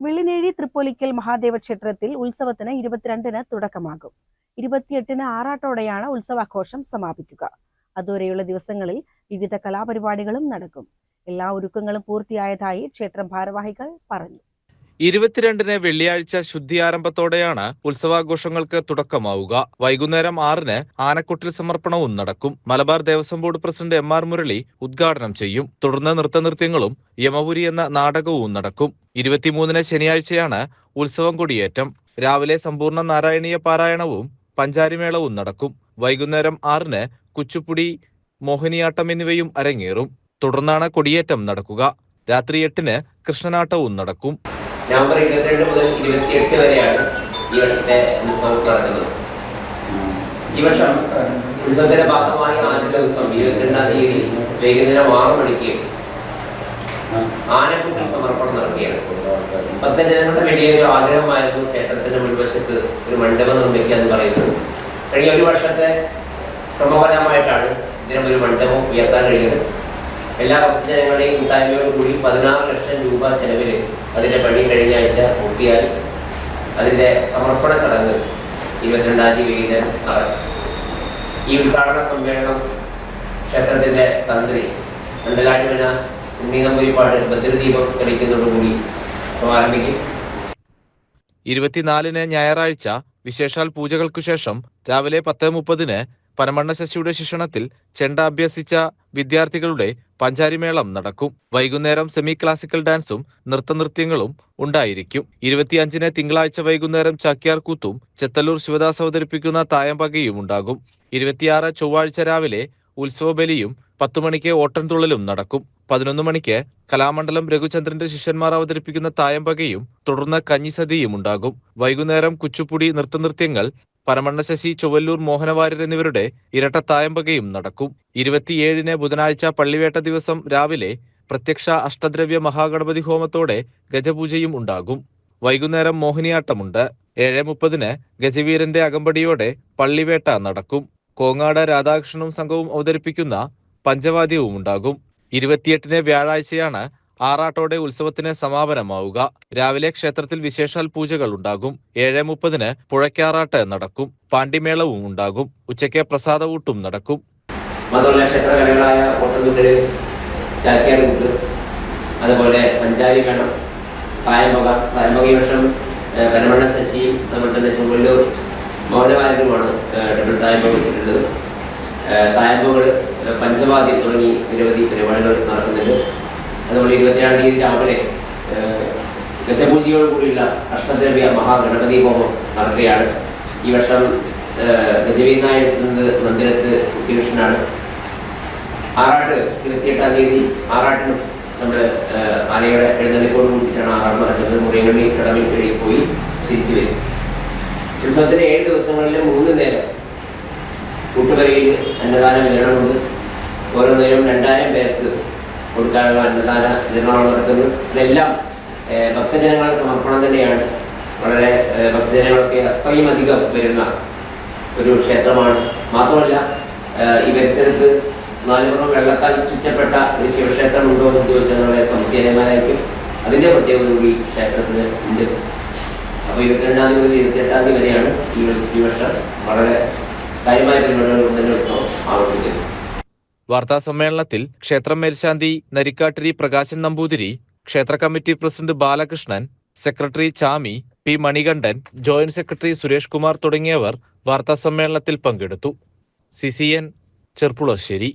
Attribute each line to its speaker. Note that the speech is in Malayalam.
Speaker 1: വെള്ളിനേഴി തൃപ്പൊലിക്കൽ മഹാദേവ ക്ഷേത്രത്തിൽ ഉത്സവത്തിന് ഇരുപത്തിരണ്ടിന് തുടക്കമാകും. ഇരുപത്തിയെട്ടിന് ആറാട്ടോടെയാണ് ഉത്സവാഘോഷം സമാപിക്കുക. അതുവരെയുള്ള ദിവസങ്ങളിൽ വിവിധ കലാപരിപാടികളും നടക്കും. എല്ലാ ഒരുക്കങ്ങളും പൂർത്തിയായതായി ക്ഷേത്രം ഭാരവാഹികൾ പറഞ്ഞു.
Speaker 2: ഇരുപത്തിരണ്ടിന് വെള്ളിയാഴ്ച ശുദ്ധിയാരംഭത്തോടെയാണ് ഉത്സവാഘോഷങ്ങൾക്ക് തുടക്കമാവുക. വൈകുന്നേരം ആറിന് ആനക്കുട്ടിൽ സമർപ്പണവും നടക്കും. Malabar Devaswom board president M R Murali ഉദ്ഘാടനം ചെയ്യും. തുടർന്ന് നൃത്തനൃത്യങ്ങളും യമപുരി എന്ന നാടകവും നടക്കും. ഇരുപത്തിമൂന്നിന് ശനിയാഴ്ചയാണ് ഉത്സവം കൊടിയേറ്റം. രാവിലെ സമ്പൂർണ നാരായണീയ പാരായണവും പഞ്ചാരിമേളവും നടക്കും. വൈകുന്നേരം ആറിന് കുച്ചുപ്പുടി മോഹിനിയാട്ടം എന്നിവയും അരങ്ങേറും. തുടർന്നാണ് കൊടിയേറ്റം നടക്കുക. രാത്രി എട്ടിന് കൃഷ്ണനാട്ടവും നടക്കും.
Speaker 3: നവംബർ ഇരുപത്തിരണ്ട് മുതൽ ഇരുപത്തിയെട്ട് വരെയാണ് ഈ വർഷത്തെ ഉത്സവം നടക്കുന്നത്. ഈ വർഷം ഉത്സവത്തിന്റെ ഭാഗമായി ആദ്യത്തെ ദിവസം ഇരുപത്തിരണ്ടാം തീയതി വൈകുന്നേരം ആറ് മണിക്ക് ആനക്കുട്ടിൽ സമർപ്പണം നടക്കുകയാണ്. ഭക്തജനങ്ങളുടെ വലിയൊരു ആഗ്രഹമായിരുന്നു ക്ഷേത്രത്തിന്റെ മുൻവശത്ത് ഒരു മണ്ഡപം നിർമ്മിക്കുക എന്ന് പറയുന്നത്. കഴിഞ്ഞ ഒരു വർഷത്തെ ശ്രമഫലമായിട്ടാണ് ഇതിനും ഒരു മണ്ഡപം ഉയർത്താൻ കഴിഞ്ഞത്. എല്ലാ ഭക്തജനങ്ങളുടെയും കൂട്ടായ്മയോട് കൂടി പതിനാറ് ലക്ഷം രൂപ ചെലവിൽ അതിന്റെ പണി കഴിഞ്ഞ ആഴ്ച പൂർത്തിയായി. അതിന്റെ സമർപ്പണ ചടങ്ങ് ഇരുപത്തിരണ്ടാം തീയതി വൈകുന്നേരം നടക്കും. ഈ ഉദ്ഘാടന സമ്മേളനം ക്ഷേത്രത്തിന്റെ തന്ത്രി മണ്ഡലാടിമന ഉണ്ണി നമ്പൂരിപ്പാട് ഭദ്രദീപം തെളിക്കുന്നതോടുകൂടി സമാരംഭിക്കും.
Speaker 2: ഇരുപത്തിനാലിന് ഞായറാഴ്ച വിശേഷാൽ പൂജകൾക്കു ശേഷം രാവിലെ പത്ത് മുപ്പതിന് പനമണ്ണ ശശിയുടെ ശിക്ഷണത്തിൽ ചെണ്ട അഭ്യസിച്ച വിദ്യാർത്ഥികളുടെ പഞ്ചാരിമേളം നടക്കും. വൈകുന്നേരം സെമി ക്ലാസിക്കൽ ഡാൻസും നൃത്തനൃത്യങ്ങളും ഉണ്ടായിരിക്കും. ഇരുപത്തിയഞ്ചിന് തിങ്കളാഴ്ച വൈകുന്നേരം ചാക്യാർ കൂത്തും ചെത്തല്ലൂർ ശിവദാസ് അവതരിപ്പിക്കുന്ന തായമ്പകയും ഉണ്ടാകും. ഇരുപത്തിയാറ് ചൊവ്വാഴ്ച രാവിലെ ഉത്സവബലിയും പത്തു മണിക്ക് ഓട്ടൻതുള്ളലും നടക്കും. പതിനൊന്ന് മണിക്ക് കലാമണ്ഡലം രഘുചന്ദ്രന്റെ ശിഷ്യന്മാർ അവതരിപ്പിക്കുന്ന തായമ്പകയും തുടർന്ന് കഞ്ഞിസതിയും ഉണ്ടാകും. വൈകുന്നേരം കുച്ചുപ്പുടി നൃത്തനൃത്യങ്ങൾ പരമണ്ണശശി ശശി ചൊവ്വല്ലൂർ മോഹനവാര്യർ എന്നിവരുടെ ഇരട്ട തായമ്പകയും നടക്കും. ഇരുപത്തിയേഴിന് ബുധനാഴ്ച പള്ളിവേട്ട ദിവസം രാവിലെ പ്രത്യക്ഷ അഷ്ടദ്രവ്യ മഹാഗണപതി ഹോമത്തോടെ ഗജപൂജയും ഉണ്ടാകും. വൈകുന്നേരം മോഹിനിയാട്ടമുണ്ട്. ഏഴ് മുപ്പതിന് ഗജവീരന്റെ അകമ്പടിയോടെ പള്ളിവേട്ട നടക്കും. കോങ്ങാട് രാധാകൃഷ്ണനും സംഘവും അവതരിപ്പിക്കുന്ന പഞ്ചവാദ്യവും ഉണ്ടാകും ഇരുപത്തിയെട്ടിന് വ്യാഴാഴ്ചയാണ് ആറാട്ടോടെ ഉത്സവത്തിന് സമാപനമാവുക. രാവിലെ ക്ഷേത്രത്തിൽ വിശേഷാൽ പൂജകൾ ഉണ്ടാകും ഏഴ് മുപ്പതിന് പുഴയ്ക്കാറാട്ട് നടക്കും. പാണ്ടിമേളവും ഉണ്ടാകും. ഉച്ചയ്ക്ക് പ്രസാദവൂട്ടും നടക്കും.
Speaker 3: അതുപോലെ പഞ്ചാരി വേണം തായമ്പക ഈ വർഷം പരമണ്ണ ശശിയും അതുപോലെ തന്നെ ചുവല്ലൂർ മൗനവാര്യരുമാണ് ഡബിൾ തായ്മ വെച്ചിട്ടുള്ളത്. തായമ്പകൾ പഞ്ചവാദി തുടങ്ങി നിരവധി പരിപാടികൾ നടക്കുന്നുണ്ട്. അതുപോലെ ഇരുപത്തിയേഴാം തീയതി രാവിലെ ഗജപൂജയോടുകൂടിയുള്ള ഗജപൂജയോട് കൂടിയുള്ള അഷ്ടദ്രവ്യ മഹാഗണപതി ഹോമം നടക്കുകയാണ്. ഈ വർഷം ഗജവീരനായി എത്തുന്നത് മന്ദിരത്ത് കുട്ടികൃഷ്ണനാണ് ആറാട്ട് ഇരുപത്തിയെട്ടാം തീയതി ആറാട്ടിനും നമ്മുടെ ആനയുടെ എഴുന്നള്ളിക്കോട് കൂട്ടിയിട്ടാണ് ആറാട്ട് നടക്കുന്നത്. മുറിയങ്ങണ്ണി കടവിൽ പോയി തിരിച്ചു വരും. ഉത്സവത്തിന്റെ ഏഴ് ദിവസങ്ങളിൽ മൂന്ന് നേരം കൂട്ടുകരയിൽ അന്നദാന വിതരണമുണ്ട്. ഓരോ നേരവും രണ്ടായിരം പേർക്ക് കൊടുക്കാനുള്ള അന്നദാന വിതരണമാണ് നടക്കുന്നത്. ഇതെല്ലാം ഭക്തജനങ്ങളുടെ സമർപ്പണം തന്നെയാണ്. വളരെ ഭക്തജനങ്ങളൊക്കെ അത്രയും അധികം വരുന്ന ഒരു ക്ഷേത്രമാണ്. മാത്രമല്ല ഈ പരിസരത്ത് നാലുപുറം വെള്ളത്താൽ ചുറ്റപ്പെട്ട ഒരു ശിവക്ഷേത്രം ഉണ്ടോ എന്ന് ചോദിച്ചാൽ വളരെ സംശയമായിരിക്കും അതിന്റെ പ്രത്യേകത കൂടി ക്ഷേത്രത്തിന് ഉണ്ട്. അപ്പോൾ ഇരുപത്തിരണ്ടാം തീയതി മുതൽ ഇരുപത്തിയെട്ടാം തീയതി വരെയാണ് ഈ വർഷം വളരെ
Speaker 2: വാർത്താ സമ്മേളനത്തിൽ ക്ഷേത്രം മേൽശാന്തി നരിക്കാട്ടിരി പ്രകാശൻ നമ്പൂതിരി ക്ഷേത്ര committee president Balakrishnan secretary Chami P Manikandan joint secretary Suresh Kumar തുടങ്ങിയവർ വാർത്താ സമ്മേളനത്തിൽ പങ്കെടുത്തു. C C N Cherpulassery.